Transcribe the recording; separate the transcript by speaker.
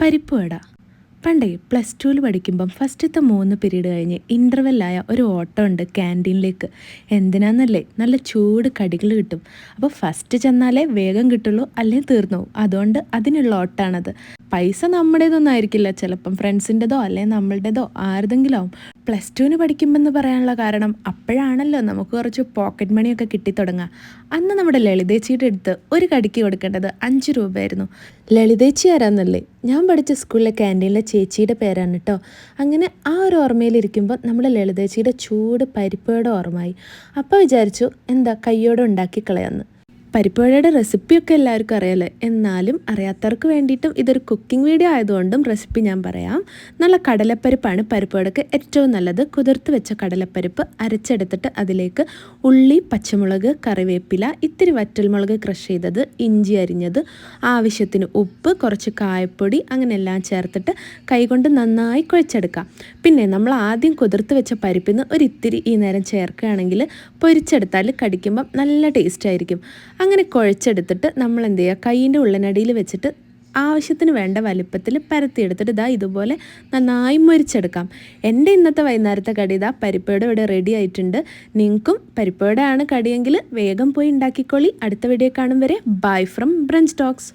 Speaker 1: പരിപ്പ് വട. പണ്ടേ പ്ലസ് ടുവിൽ പഠിക്കുമ്പം ഫസ്റ്റത്തെ മൂന്ന് പീരീഡ് കഴിഞ്ഞ് ഇന്റർവെല്ലായ ഒരു ഓട്ടോ ഉണ്ട് ക്യാന്റീനിലേക്ക് എന്തിനാന്നല്ലേ? നല്ല ചൂട് കടികൾ കിട്ടും. അപ്പോൾ ഫസ്റ്റ് ചെന്നാലേ വേഗം കിട്ടുള്ളൂ അല്ലെങ്കിൽ തീർന്നു അതുകൊണ്ട് അതിനുള്ള ഓട്ടാണത്. പൈസ നമ്മുടേതൊന്നും ആയിരിക്കില്ല. ചിലപ്പം ഫ്രണ്ട്സിന്റെതോ അല്ലെങ്കിൽ നമ്മളുടേതോ ആരുതെങ്കിലും ആവും. പ്ലസ് ടുവിന് എന്ന് പറയാനുള്ള കാരണം അപ്പോഴാണല്ലോ നമുക്ക് കുറച്ച് പോക്കറ്റ് മണിയൊക്കെ കിട്ടിത്തുടങ്ങുക അന്ന് നമ്മുടെ ലളിതേച്ചിയുടെ അടുത്ത് ഒരു കടിക്ക് കൊടുക്കേണ്ടത് അഞ്ച് രൂപയായിരുന്നു. ലളിതേച്ചി ആരാന്നല്ലേ? ഞാൻ പഠിച്ച സ്കൂളിലെ ക്യാന്റീനിലെ ചേച്ചിയുടെ പേരാണ് കേട്ടോ അങ്ങനെ ആ ഒരു ഓർമ്മയിലിരിക്കുമ്പോൾ നമ്മുടെ ലളിതേച്ചിയുടെ ചൂട് പരിപ്പയുടെ ഓർമ്മയായി. അപ്പോൾ വിചാരിച്ചു എന്താ കയ്യോടെ ഉണ്ടാക്കി പരിപ്പുവടയുടെ റെസിപ്പിയൊക്കെ എല്ലാവർക്കും അറിയാലേ? എന്നാലും അറിയാത്തവർക്ക് വേണ്ടിയിട്ടും ഇതൊരു കുക്കിംഗ് വീഡിയോ ആയതുകൊണ്ടും റെസിപ്പി ഞാൻ പറയാം. നല്ല കടലപ്പരിപ്പാണ് പരിപ്പുവടക്ക് ഏറ്റവും നല്ലത്. കുതിർത്ത് വെച്ച കടലപ്പരിപ്പ് അരച്ചെടുത്തിട്ട് അതിലേക്ക് ഉള്ളി പച്ചമുളക് കറിവേപ്പില ഇത്തിരി വറ്റൽമുളക് ക്രഷ് ചെയ്തത് ഇഞ്ചി അരിഞ്ഞത് ആവശ്യത്തിന് ഉപ്പ് കുറച്ച് കായപ്പൊടി അങ്ങനെ എല്ലാം ചേർത്തിട്ട് കൈകൊണ്ട് നന്നായി കുഴച്ചെടുക്കാം. പിന്നെ നമ്മൾ ആദ്യം കുതിർത്ത് വെച്ച പരിപ്പിന്ന് ഒരിത്തിരി ഈ നേരം ചേർക്കുകയാണെങ്കിൽ പൊരിച്ചെടുത്താൽ കടിക്കുമ്പം നല്ല ടേസ്റ്റ് ആയിരിക്കും. അങ്ങനെ കുഴച്ചെടുത്തിട്ട് നമ്മൾ എന്ത് ചെയ്യുക കൈയിന്റെ ഉള്ളനടിയിൽ വെച്ചിട്ട് ആവശ്യത്തിന് വേണ്ട വലിപ്പത്തിൽ പരത്തിയെടുത്തിട്ട് ഇതാ ഇതുപോലെ നന്നായി മുരിച്ചെടുക്കാം. എന്റെ ഇന്നത്തെ വൈകുന്നേരത്തെ കടി ഇതാ പരിപ്പയുടെ ഇവിടെ റെഡി ആയിട്ടുണ്ട്. നിങ്ങൾക്കും പരിപ്പയുടെ ആണ് കടിയെങ്കിൽ വേഗം പോയി ഉണ്ടാക്കിക്കോളി. അടുത്ത വീഡിയോ കാണും വരെ. Bye from brunch talks